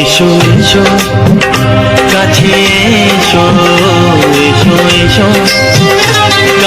এসো এসো কাছে এসো এসো এসো।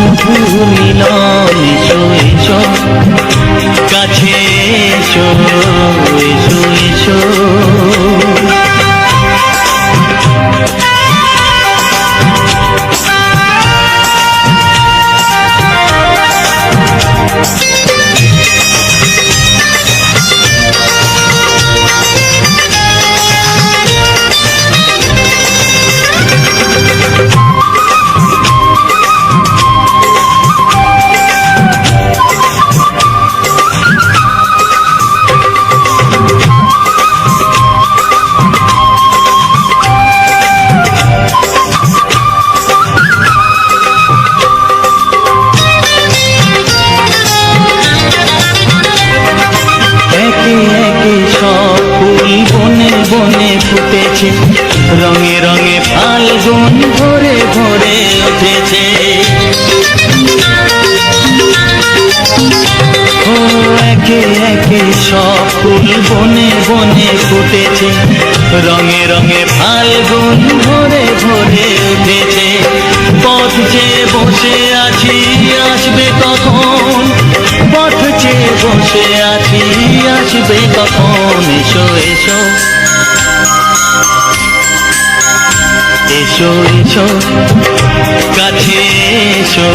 মধুর মিলন এসো। কাছে এসো এসো এসো। বনে বনে ফুটেছে, রঙে রঙে ফাল্গুন ভরে ভরে উঠেছে। পথ যে বসে আছি, আসবে কখন? পথ যে বসে আছি, আসবে কখন? এসো এসো। এসো এসো। কাছে এসো।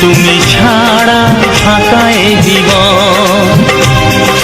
তুমি ছাড়া ফাঁকা জীবন।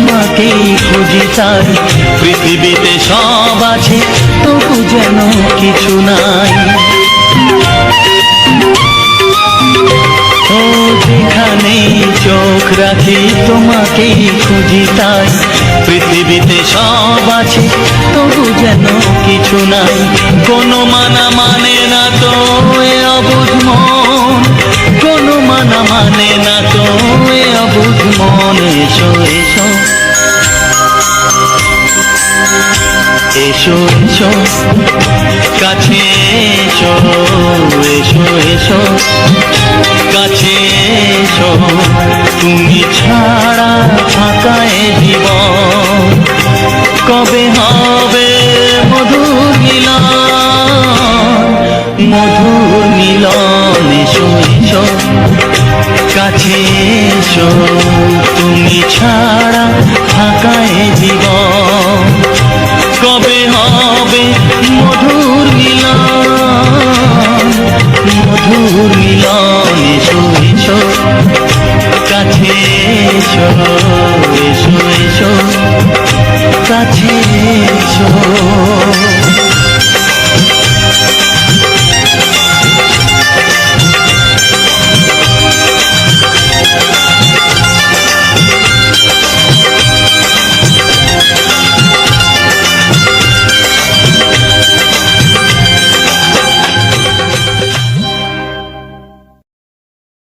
তোমাকেই খুঁজি তাই পৃথিবীতে সব আছে, তবু যেন কিছু নাই। ও যেখানে চোখ রাখি তোমাকেই খুঁজি তাই পৃথিবীতে সব আছে, তবু যেন কিছু নাই। কোনো মানা মানে না তো এ অবুঝ মন। কোনো মানা মানে না তো এ অবুঝ মন। এসো এসো। এসো এসো। কাছে এসো এসো এসো। কাছে এসো, তুমি ছাড়া ফাঁকা এ কবে হবে মধুর মিলন? মধুর মিলন, এসো এসো। কাছে এসো, তুমি ছাড়া ফাঁকা জীবন। এসো এসো এসো কাছে এসো।